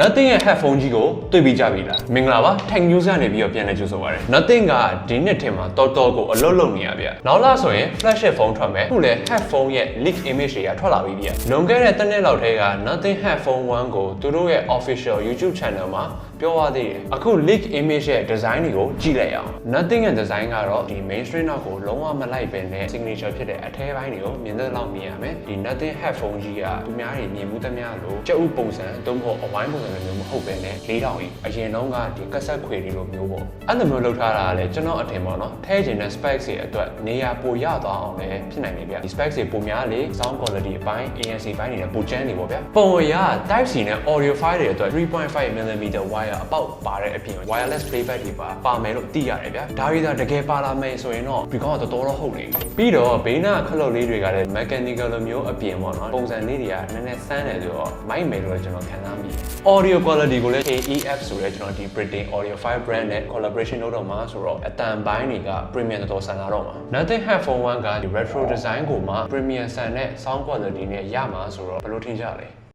Nothing ရဲ့ headphone ကြီးကိုတွေ့ပြီးကြပြီလားမင်္ဂလာပါ Tech News ကနေပြီးတော့ပြန်လည်ကြိုဆိုပါရစေ Nothing ကဒီနှစ်ထဲမှာတော်တော်ကိုအလုပ်လုပ်နေရဗျနောက်လာဆိုရင် flagship phone ထွက်မယ်ခုလည်း headphone ရဲ့ leak image တွေကထွက်လာပြီဗျလွန်ခဲ့တဲ့တစ်နှစ်လောက်ထဲက Nothing headphone 1ကိုသူတို့ရဲ့ official YouTube channel မှာပြောသွားသေးတယ်အခု leak image ရဲ့ design တွေကိုကြည့်လိုက်အောင် Nothing ရဲ့ design ကတော့ဒီ mainstream နောက်ကိုလုံးဝမလိုက်ပဲနဲ့ signature ဖြစ်တဲ့အထဲပိုင်းတွေကိုမြင်တဲ့လောက်မြင်ရမယ်ဒီ Nothing headphone ကြီးကသူများတွေမြင်မှုသမျှလို့ကြက်ဥပုံစံတုံးဖို့အဝိုင်းပုံစံလိုမျိုးမဟုတ်ပဲနဲ့၄တောင်ကြီးအရင်တော့ကဒီကက်ဆက်ခွေတွေလိုမျိုးပေါ့အဲ့လိုမျိုးလုပ်ထားတာကလည်းကျွန်တော်အထင်ပေါ့နော်ထဲကျင်တဲ့ specs တွေအတွက်နေရာပိုရသွားအောင်လည်းဖြစ်နိုင်တယ်ဗျဒီ specs တွေပိုများလေ sound quality အပိုင်း ANC ဘိုင်းတွေနဲ့ပိုကျန်းနေပေါ့ဗျပုံရ Type C နဲ့ audio file တွေအတွက်3.5 mm wire အပေါက်ပါတဲ့အပြင် wireless playback တွေပါပါမယ်လို့သိရတယ်ဗျဒါရီသာတကယ်ပါလာမယ်ဆိုရင်တော့ Recon ကတော်တော်တော့ဟုတ်နေပြီပြီးတော့ဘေးနာခလုတ်လေးတွေကလည်း mechanical လိုမျိုးအပြင်ပေါ့နော်ပုံစံလေးတွေကနည်းနည်းဆန်းတယ်ဆိုတော့မိုက်မယ်လို့ကျွန်တော်ခံစားမိတယ် audio quality ကိုလည်း KEF ဆိုတဲ့ကျွန်တော်ဒီ Britain audiophile brand နဲ့ collaboration လုပ်တော့မှာဆိုတော့အတန်ပိုင်းတွေက premium တော်တော်ဆန်လာတော့မှာ Nothing Headphone 1ကဒီ retro design ကိုမှ premium ဆန်တဲ့ sound quality နဲ့ရမှာဆိုတော့ဘယ်လိုထင်ကြလဲ